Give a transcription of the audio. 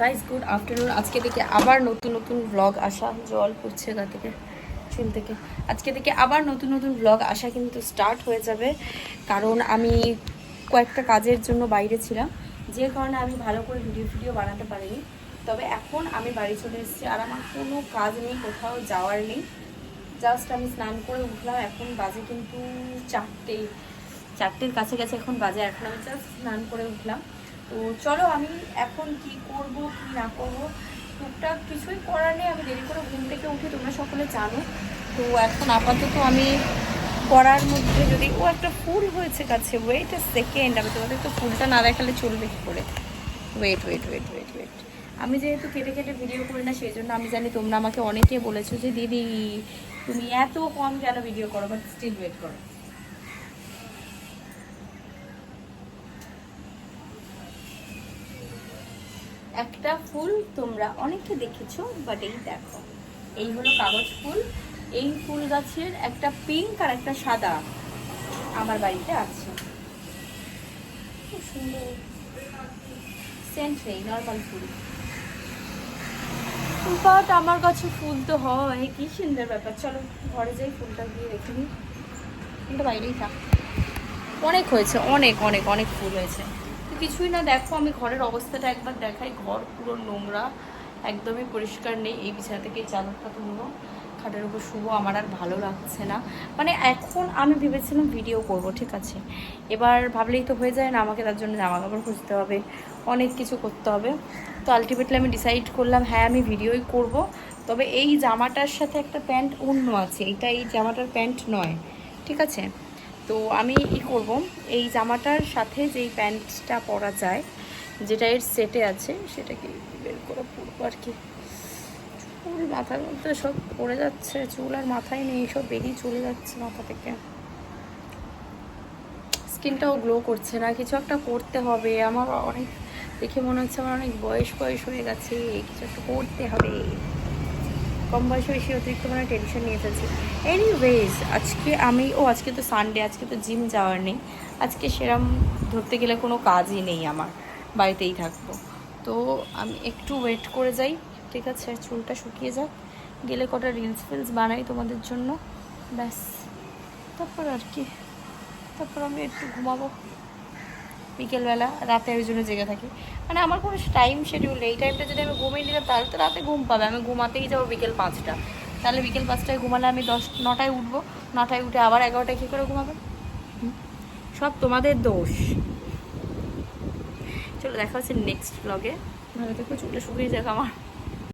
Guys good afternoon আজকে থেকে আবার নতুন নতুন ব্লগ আসা, জল পড়ছে গা থেকে, চুল থেকে। আজকে থেকে আবার নতুন নতুন ব্লগ আসা কিন্তু স্টার্ট হয়ে যাবে। কারণ আমি কয়েকটা কাজের জন্য বাইরে ছিলাম, যে কারণে আমি ভালো করে ভিডিও ভিডিও বানাতে পারিনি। তবে এখন আমি বাড়ি চলে এসেছি আর আমার কোনো কাজ নেই, কোথাও যাওয়ার নেই। জাস্ট আমি স্নান করে উঠলাম, এখন বাজে কিন্তু চারটে। চারটের কাছে কাছে এখন বাজে, এখন আমি জাস্ট স্নান করে উঠলাম। তো চলো আমি এখন কি করব, কি না করব, টুকটাক কিছুই করার নেই। আমি দেরি করে ঘুম থেকে উঠি, তোমরা সকলে জানো। তো এখন আপাতত আমি করার মধ্যে যদি, ও একটা ফুল হয়েছে কাছে ওয়েট সেকেন্ড আমি তোমাদের তো ফুলটা না দেখালে চলবে কি করে? Wait wait wait wait wait আমি যেহেতু কেটে কেটে ভিডিও করি না, সেই জন্য আমি জানি তোমরা আমাকে অনেকে বলেছ যে, দিদি, তুমি এত কম কেন ভিডিও করো? বাট স্টিল ওয়েট করো। একটা ফুল তোমরা অনেকে দেখেছ বাট এই দেখো। এই হলো কাগজ ফুল। এই ফুল গাছের একটা পিঙ্ক আর একটা সাদা আমার বাড়িতে আছে। খুব সুন্দর। Normal full. বাট আমার কাছে ফুল তো হয়, কি সুন্দর ব্যাপার। চলো, ঘরে যাই, ফুলটা দিয়ে রেখে নিই। ফুলটা বাইরেই থাক। অনেক হয়েছে, অনেক অনেক অনেক ফুল হয়েছে। কিছুই না, দেখো আমি ঘরের অবস্থাটা একবার দেখাই। ঘর পুরো নোংরা, একদমই পরিষ্কার নেই। এই বিছানা থেকে চাদরটা তুলবো খাটের উপর শুভ, আমার আর ভালো লাগছে না। মানে এখন আমি ভেবেছিলাম ভিডিও করব, ঠিক আছে? এবার ভাবলেই তো হয়ে যায় না, আমাকে তার জন্য জামা কাপড় খুঁজতে হবে, অনেক কিছু করতে হবে। তো আলটিমেটলি আমি ডিসাইড করলাম হ্যাঁ আমি ভিডিওই করব। তবে এই জামাটার সাথে একটা প্যান্ট অন্য আছে। এটা এই জামাটার প্যান্ট নয়, ঠিক আছে? তো আমি ই করব। এই জামাটার সাথে যেই প্যান্টটা পরা যায়, যেটা এর সেটে আছে, সেটাকে বের করে পরবো আর কি। চুল, মাথার মধ্যে সব পড়ে যাচ্ছে, চুল আর মাথায় নেই, সব বেরিয়ে চলে যাচ্ছে মাথা থেকে। স্কিনটাও গ্লো করছে না, কিছু একটা করতে হবে। আমার অনেক, দেখে মনে হচ্ছে আমার অনেক বয়স বয়স হয়ে গেছে, কিছু একটা করতে হবে। কম বয়সে বেশি অতিরিক্ত মানে টেনশন নিয়ে ফেলছি। এনিওয়েজ আজকে আমি, ও আজকে তো সানডে আজকে তো জিম যাওয়ার নেই। আজকে সেরম ধরতে গেলে কোনো কাজই নেই আমার, বাড়িতেই থাকব। তো আমি একটু ওয়েট করে যাই, ঠিক আছে? চুলটা শুকিয়ে যাক, গেলে কটা রিলস ফিলস বানাই তোমাদের জন্য। ব্যাস, তারপর আর কি। তারপর আমি একটু ঘুমাবো। বিকেলবেলা, রাতে ওই জন্য জেগে থাকি। মানে আমার কোনো টাইম শেডিউল নেই। এই টাইমটা যদি আমি ঘুমিয়ে নিলাম তাহলে তো রাতে ঘুম পাবে। আমি ঘুমাতেই যাব বিকেল পাঁচটা। তাহলে বিকেল পাঁচটায় ঘুমালে আমি দশ, নটায় উঠবো। নটায় উঠে আবার এগারোটায় কী করে ঘুমাবে? সব তোমাদের দোষ। চলো দেখা হচ্ছে নেক্সট ব্লগে ভালো খুব চুলটা শুকিয়ে যাক আমার।